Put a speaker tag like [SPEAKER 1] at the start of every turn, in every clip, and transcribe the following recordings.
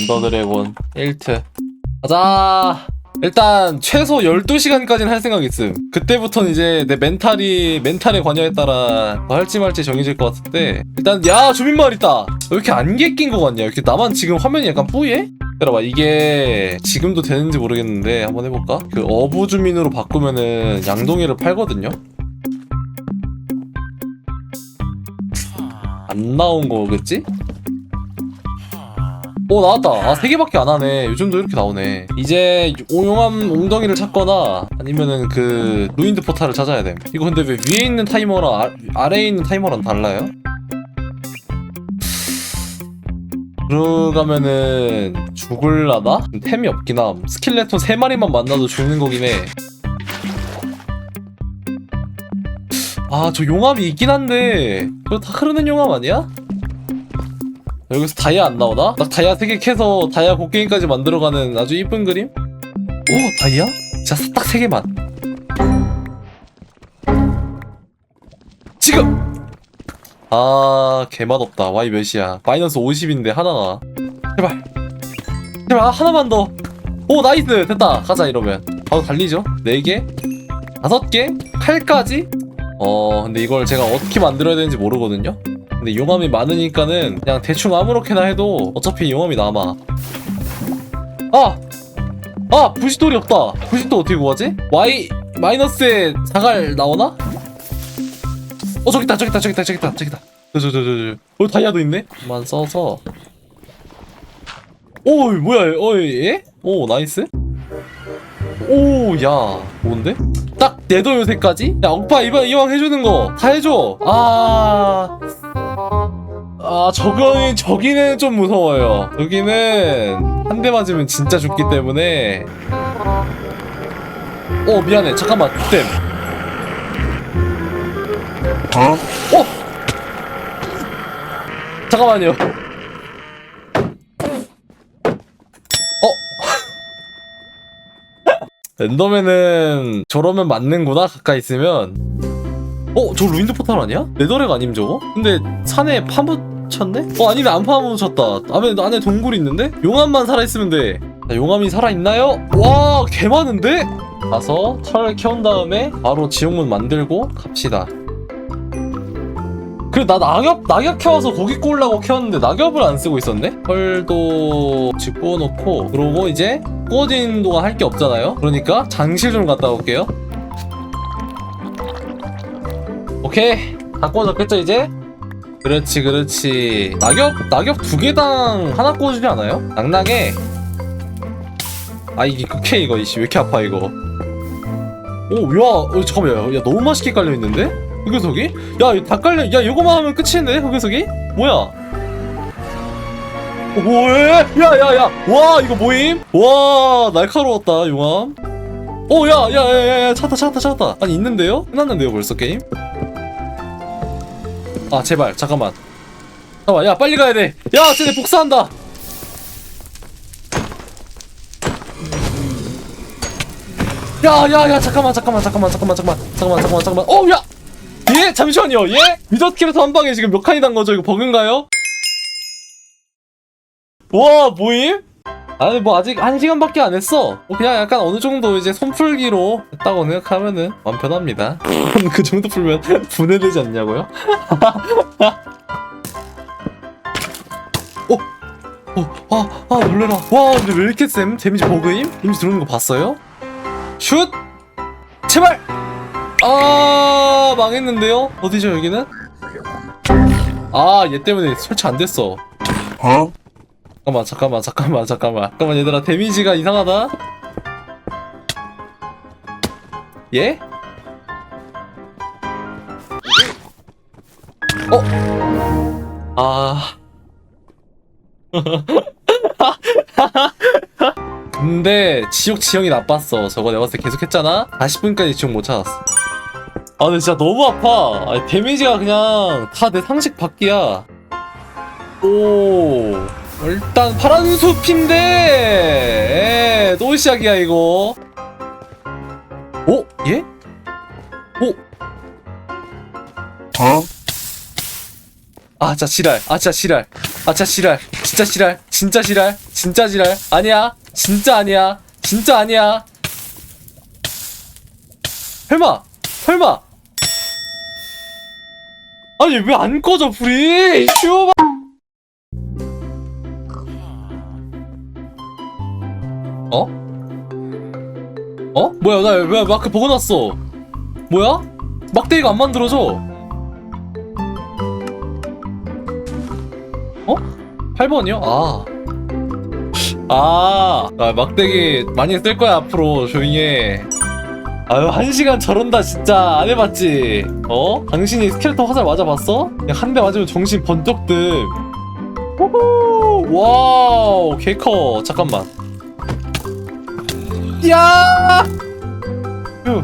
[SPEAKER 1] 엔더 드래곤 1트. 가자. 일단 최소 12시간까지는 할 생각 있음. 그때부터는 이제 내 멘탈이 멘탈에 관여에 따라 뭐 할지 말지 정해질 것 같은데. 일단 야 주민마을 있다. 왜 이렇게 안개 낀거 같냐? 이렇게 나만 지금 화면이 약간 뿌예? 들어봐. 이게 지금도 되는지 모르겠는데 한번 해볼까? 그 어부 주민으로 바꾸면은 양동이를 팔거든요? 안 나온 거겠지? 오 나왔다. 아세 개밖에 안 하네. 요즘도 이렇게 나오네. 이제 오용암 웅덩이를 찾거나 아니면은 그 루인드 포탈을 찾아야 돼 이거 근데 왜 위에 있는 타이머랑 아, 아래에 있는 타이머랑 달라요? 들어가면은 죽을라나? 템이 없긴 함. 스킬레톤 3마리만 만나도 죽는 거긴 해 아 저 용암이 있긴 한데 그거 다 흐르는 용암 아니야? 여기서 다이아 안 나오나? 딱 다이아 3개 캐서 다이아 곡괭이까지 만들어가는 아주 이쁜 그림? 오 다이아? 진짜 딱 3개만. 지금! 아 개맛없다. Y 몇이야? 마이너스 50인데 하나가. 제발. 제발 하나만 더 오 나이스! 됐다. 가자 이러면. 바로 달리죠? 4개? 5개? 칼까지? 어 근데 이걸 제가 어떻게 만들어야 되는지 모르거든요 근데 용암이 많으니까는 그냥 대충 아무렇게나 해도 어차피 용암이 남아 아! 아! 부싯돌이 없다 부싯돌 어떻게 구하지? Y 마이너스에 사갈 나오나? 어 저기 있다 저기 있다 저기 있다 저기 있다 저기 있다 저저저저 어 다이아도 있네 만 써서 오 뭐야 어이 예? 오 나이스 오야 뭔데? 딱 내도 요새까지? 야 억파 이번 이왕 해주는 거 다 해줘 아... 아 저거는 저기는 좀 무서워요 저기는 한 대 맞으면 진짜 죽기 때문에 어 미안해 잠깐만 땜
[SPEAKER 2] 어?
[SPEAKER 1] 어! 잠깐만요. 어? 엔더맨은 저러면 맞는구나 가까이 있으면 어? 저 루인드 포탈 아니야? 네더렉 아님 저거? 근데 산에 파묻혔네? 어 아니네 안 파묻혔다 안에, 안에 동굴이 있는데? 용암만 살아있으면 돼 자, 용암이 살아있나요? 와 개 많은데? 가서 철 캐온 다음에 바로 지옥문 만들고 갑시다 그래 나 낙엽 낙엽 캐와서 고기 구우려고 캐왔는데 낙엽을 안 쓰고 있었네? 펄도 집 구워놓고 그러고 이제 구워진 동안 할 게 없잖아요? 그러니까 장실 좀 갔다 올게요 오케이 다 구워졌겠죠 이제? 그렇지 그렇지 낙엽 낙엽 두 개당 하나 구워주지 않아요? 낙낙에 아 이게 극해 이거 이씨 왜 이렇게 아파 이거 오야 어, 잠깐만 야, 야 너무 맛있게 깔려있는데? 흑요석이? 야, 이거 다 깔려. 야, 이거만 하면 끝인데, 흑요석이? 뭐야? 어, 뭐해? 야, 야, 야. 와, 이거 뭐임? 와, 날카로웠다, 용암. 오, 야, 야, 야, 야, 야, 찾았다, 찾았다, 찾았다. 아니, 있는데요? 끝났는데요, 벌써 게임? 아, 제발, 잠깐만. 잠깐만, 야, 빨리 가야 돼. 야, 쟤네 복사한다. 야, 야, 야, 잠깐만, 잠깐만, 잠깐만, 잠깐만, 잠깐만, 잠깐만, 잠깐만, 잠깐만. 어, 야! 예? 잠시만요. 예? 미더키에서 한 방에 지금 몇 칸이 난 거죠? 이거 버그인가요? 와, 뭐임? 아니 뭐 아직 한 시간밖에 안 했어. 뭐 그냥 약간 어느 정도 이제 손풀기로 했다고 생각하면은 마음 편합니다. 그 정도 풀면 분해되지 않냐고요? 어, 어, 아, 아 놀래라. 와, 근데 왜 이렇게 쌤? 데미지 버그임? 데미지 들어오는 거 봤어요? 슛! 제발! 아 망했는데요? 어디죠 여기는? 아 얘 때문에 설치 안 됐어
[SPEAKER 2] 어?
[SPEAKER 1] 잠깐만 잠깐만 잠깐만 잠깐만. 잠깐만 얘들아 데미지가 이상하다? 예? 어? 아. 근데 지옥 지형이 나빴어. 저거 내가 봤을 때 계속 했잖아? 40분까지 지옥 못 찾았어. 아 근데 진짜 너무 아파. 아니, 데미지가 그냥 다 내 상식 밖이야. 오 일단 파란 숲인데 에, 또 시작이야 이거. 오? 예? 오?
[SPEAKER 2] 어?
[SPEAKER 1] 아 진짜 지랄. 아 진짜 지랄. 아 진짜 지랄. 진짜 지랄. 진짜 진짜 지랄. 진짜 지랄. 아니야. 진짜 아니야. 진짜 아니야. 설마. 설마. 아니 왜 안 꺼져 불이? 슈바 어? 어? 뭐야 나 왜 마크 보고 났어 뭐야? 막대기가 안 만들어져 어? 8번이요? 아. 아, 아, 막대기 많이 쓸 거야, 앞으로. 조용히 해. 아유, 한 시간 저런다, 진짜. 안 해봤지? 어? 당신이 스켈레톤 화살 맞아봤어? 한 대 맞으면 정신 번쩍 뜸. 호호! 와우, 개 커. 잠깐만. 야! 휴.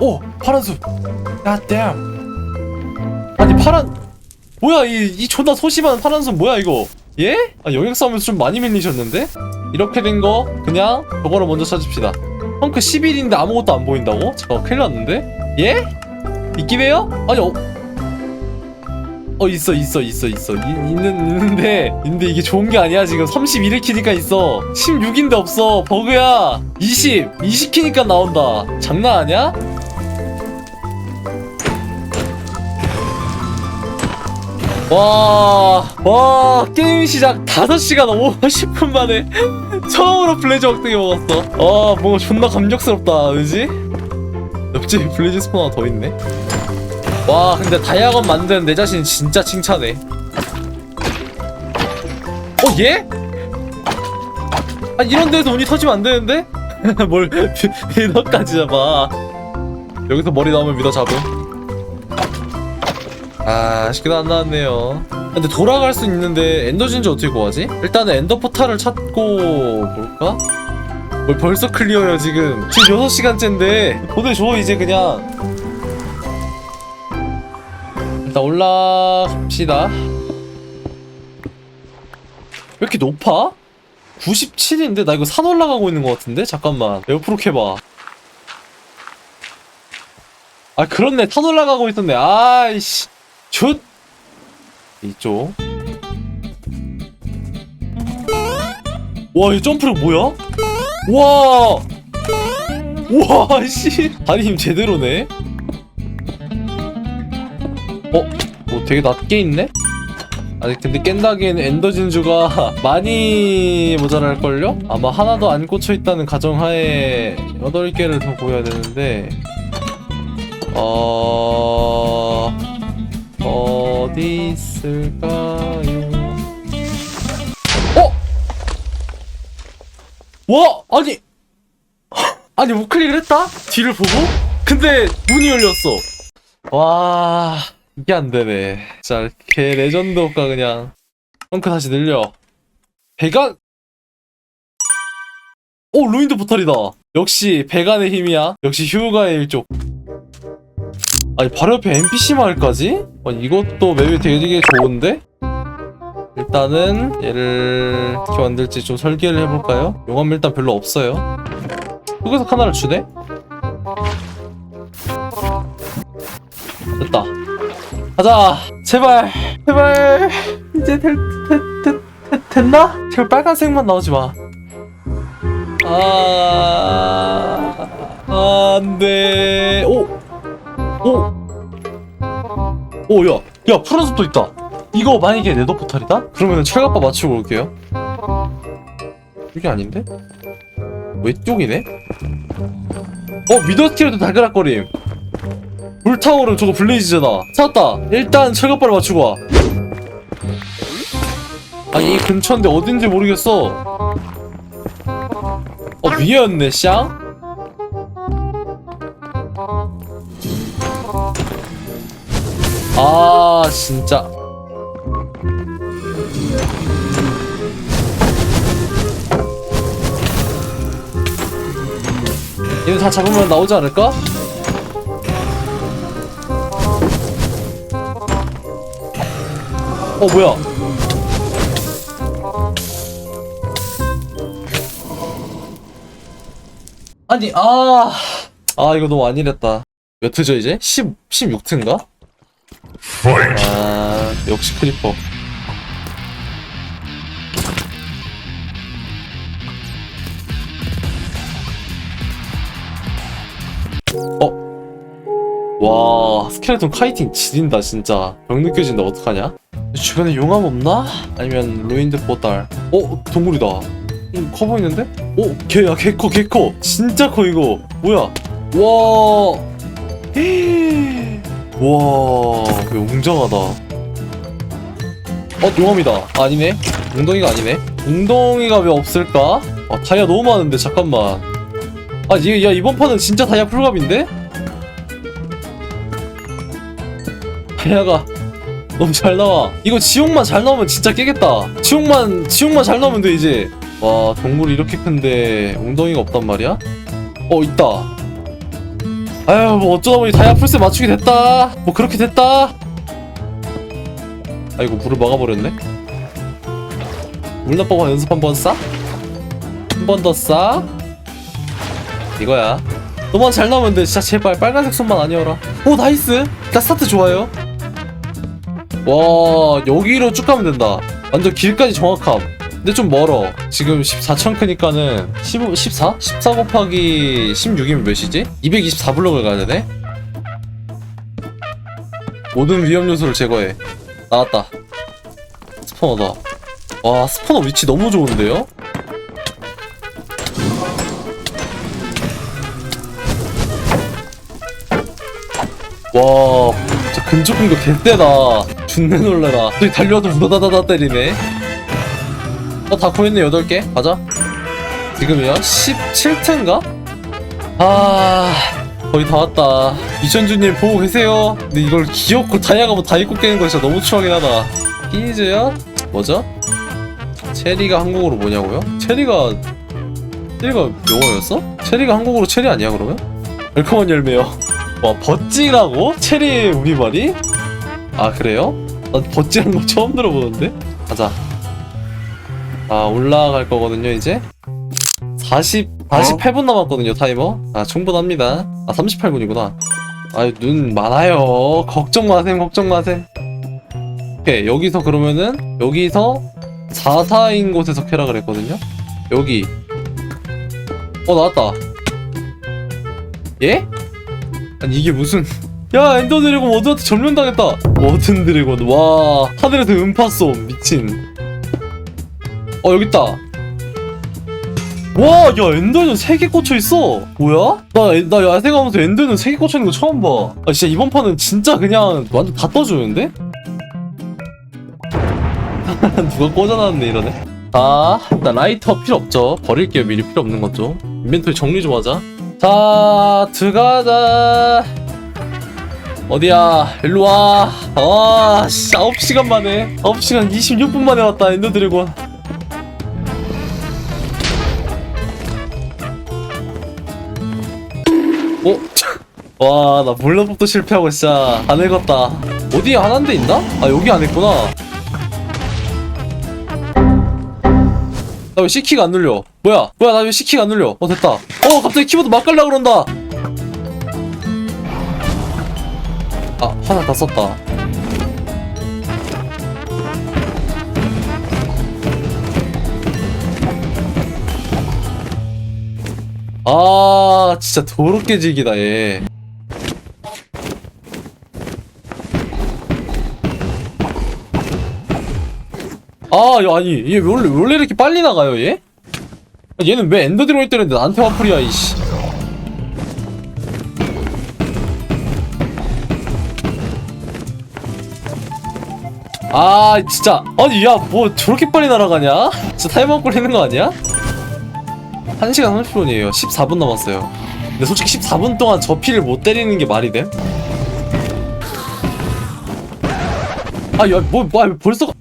[SPEAKER 1] 오, 파란 숲. God damn. 아니, 파란, 뭐야 이, 이 존나 소심한 파란손 뭐야 이거 예? 아 영역 싸움에서 좀 많이 밀리셨는데? 이렇게 된 거 그냥 저거를 먼저 찾읍시다 펑크 11인데 아무것도 안 보인다고? 잠깐 큰일 났는데? 예? 있긴 해요? 아니 어... 어 있어 있어 있어 있어 이, 있는 있는데 있는데 이게 좋은 게 아니야 지금 31을 키니까 있어 16인데 없어 버그야 20 20 키니까 나온다 장난 아니야? 와, 와, 게임 시작 5시간 50분 만에 처음으로 블레이즈 억대기 먹었어. 아, 뭔가 존나 감격스럽다, 그지? 옆집에 블레이즈 스폰 하나 더 있네. 와, 근데 다이아건 만드는 내 자신 진짜 칭찬해. 어, 얘? 아, 이런 데서 운이 터지면 안 되는데? 뭘, 미더까지 잡아. 여기서 머리 나오면 미더 잡음. 아, 아쉽게도 안 나왔네요. 근데 돌아갈 수 있는데 엔더진지 어떻게 구하지? 일단은 엔더 포탈을 찾고 볼까? 뭘 벌써 클리어요 지금 지금 6시간째인데 보내줘 이제 그냥 일단 올라갑시다. 왜 이렇게 높아? 97인데? 나 이거 산 올라가고 있는 것 같은데? 잠깐만. 옆으로 캐봐. 아 그렇네. 탄 올라가고 있었네. 아이씨. 슛! 이쪽. 와이 점프력 뭐야? 와! 우와 씨. 다리 힘 제대로네 되게 낮게 있네? 아니 근데 깬다기에는 엔더 진주가 많이 모자랄걸요? 아마 하나도 안 꽂혀있다는 가정하에 8개를 더 구해야 되는데 어... 어디 있을까요? 어? 와 아니 아니 우클릭을 했다? 뒤를 보고? 근데 문이 열렸어 와 이게 안 되네 자 이렇게 레전드 효과 그냥 펑크 다시 늘려 배간 오 루인드 포탈이다 역시 배간의 힘이야 역시 휴가의 일족 아니 바로 옆에 NPC 마을까지? 아니 이것도 맵이 되게 되게 좋은데? 일단은 얘를 어떻게 만들지 좀 설계를 해볼까요? 용암 일단 별로 없어요 흑에서 하나를 주네? 됐다 가자 제발 제발 이제 될, 될, 될, 될, 됐나? 제발 빨간색만 나오지 마 아... 안 돼 오! 오! 오, 야, 야, 푸른 숲도 있다. 이거 만약에 네더 포탈이다? 그러면은 철갑바 맞추고 올게요. 이게 아닌데? 왼쪽이네? 어, 미더스티어도 달그락거림. 불타오른 저거 블레이즈잖아. 찾았다. 일단 철갑바를 맞추고 와. 아니, 이 근처인데 어딘지 모르겠어. 어, 위에였네, 샹? 아 진짜 얘는 다 잡으면 나오지 않을까? 어 뭐야? 아니 아. 아 이거 너무 안일했다. 몇 트죠 이제? 10 16트인가? 아 역시 크리퍼. 어? 와 스켈레톤 카이팅 지린다 진짜 병 느껴진다 어떡하냐? 주변에 용암 없나? 아니면 루인드 보달 어? 동굴이다 음, 커 보이는데? 어? 개야 개커 개커 진짜 커 이거 뭐야 와 헤이. 와 이거 웅장하다 어 용암이다 아니네 웅덩이가 아니네 웅덩이가 왜 없을까? 아 다이아 너무 많은데 잠깐만 아 이게 야 이번 판은 진짜 다이아 풀갑인데? 다이아가 너무 잘 나와. 이거 지옥만 잘 나오면 진짜 깨겠다. 지옥만 지옥만 잘 나오면 돼 이제. 와 동굴이 이렇게 큰데 웅덩이가 없단 말이야? 어 있다. 아유 뭐 어쩌다 보니 다이아 풀세 맞추게 됐다. 뭐 그렇게 됐다. 아이고 물을 막아버렸네. 물납법화 연습 한 번 싸? 한 번 더 싸? 이거야. 너만 잘 나오면 돼. 진짜 제발 빨간색 손만 아니어라 오 나이스. 나 스타트 좋아요 와 여기로 쭉 가면 된다. 완전 길까지 정확함. 근데 좀 멀어. 지금 14천 크니까는 15, 14? 14 곱하기 16이면 몇이지? 224블럭을 가야 되네? 모든 위험 요소를 제거해. 나왔다. 스포너다. 와 스포너 위치 너무 좋은데요? 와 진짜 근접 공격 개쎄다 죽네 놀래라 저기 달려도 우다다다다 때리네 어다 구했네 8개 가자 지금이요 17트인가? 아 거의 다 왔다 이천주님 보고 계세요 근데 이걸 귀엽고 다이아가 뭐 다이코 깨는 거 진짜 너무 추하긴 하다 피니즈요? 뭐죠? 체리가 한국어로 뭐냐고요? 체리가 체리가 영어였어? 체리가 한국어로 체리 아니야 그러면? 웰컴한 열매요 와 버찌라고? 체리 우리말이? 아 그래요? 난 버찌란 거 처음 들어보는데? 가자. 아 올라갈 거거든요 이제? 40 48분 남았거든요 타이머? 아 충분합니다. 아 38분이구나. 아눈 많아요. 걱정 마셈 걱정 마셈 오케이 여기서 그러면은 여기서 44인 곳에서 캐라 그랬거든요? 여기. 어 나왔다. 예? 아니 이게 무슨 야 엔더 드래곤 워드한테 점령당했다. 워든 드래곤 와. 하늘에서 음파솜 미친. 어 여기 있다. 와야 엔더는 3개 꽂혀있어. 뭐야? 나, 에- 나 야생하면서 엔더는 3개 꽂혀있는 거 처음 봐아 진짜 이번 판은 진짜 그냥 완전 다 떠주는데? 누가 꽂아놨네 이러네. 자 일단 라이터 필요 없죠. 버릴게요 미리 필요 없는 것좀. 인벤토리 정리 좀 하자. 자 들어가자 어디야 일로와 아씨 9시간 만에 9시간 26분 만에 왔다 엔더 드래곤 어? 와, 나 몰라법도 실패하고 진짜 안 읽었다. 어디에 하나인 데 있나? 아, 여기 안 했구나. 나 왜 C키가 안 눌려? 뭐야? 뭐야, 나 왜 C키가 안 눌려? 어, 됐다. 어, 갑자기 키보드 막 갈라 그런다. 아, 하나 다 썼다. 아, 진짜 더럽게 즐기다, 얘. 아, 야, 아니, 얘 원래, 원래 이렇게 빨리 나가요, 얘? 얘는 왜 엔더 드로이 때렸는데 나한테 화풀이야, 이씨. 아, 진짜. 아니, 야, 뭐 저렇게 빨리 날아가냐? 진짜 타이머 걸리는 거 아니야? 1시간 30분이에요. 14분 남았어요. 근데 솔직히 14분 동안 저 피를 못 때리는 게 말이 돼? 아, 야, 뭐, 뭐, 벌써. 가-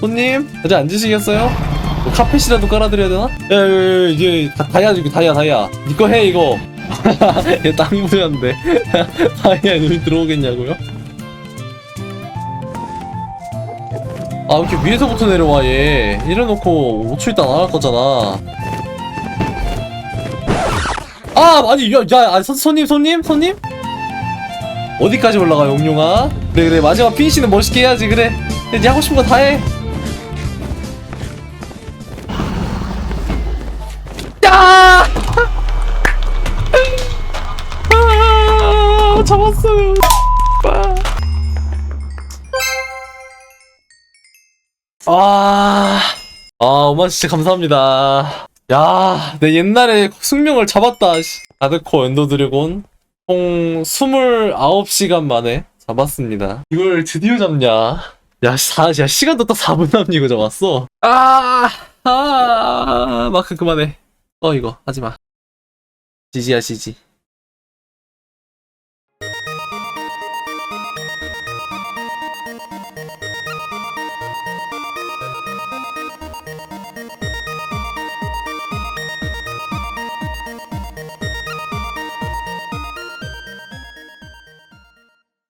[SPEAKER 1] 손님, 아직 앉으시겠어요? 뭐 카펫이라도 깔아드려야 되나? 야, 야, 야, 야, 이게 다, 다이아 주기, 다이아, 다이아. 니거 해, 이거. 얘땅 부렸는데. 다이아 눈이 들어오겠냐고요? 아, 왜 이렇게 위에서부터 내려와, 얘. 이래놓고 5초 있다 나갈 거잖아. 아 아니 야, 야 아, 손, 손님 손님 손님 어디까지 올라가 용룡아 그래 그래 마지막 피니시는 멋있게 해야지 그래 이제 하고 싶은 거 다 해 야! 아, 잡았어요. 아, 아, 엄마 진짜 감사합니다. 야, 내 옛날에 숙명을 잡았다. 씨. 아드코 엔더 드래곤 총 29시간 만에 잡았습니다. 이걸 드디어 잡냐? 야, 사, 야 시간도 딱 4분 남니 이거 잡았어. 아, 아, 마크 그만해. 어, 이거 하지 마. 지지야, 지지.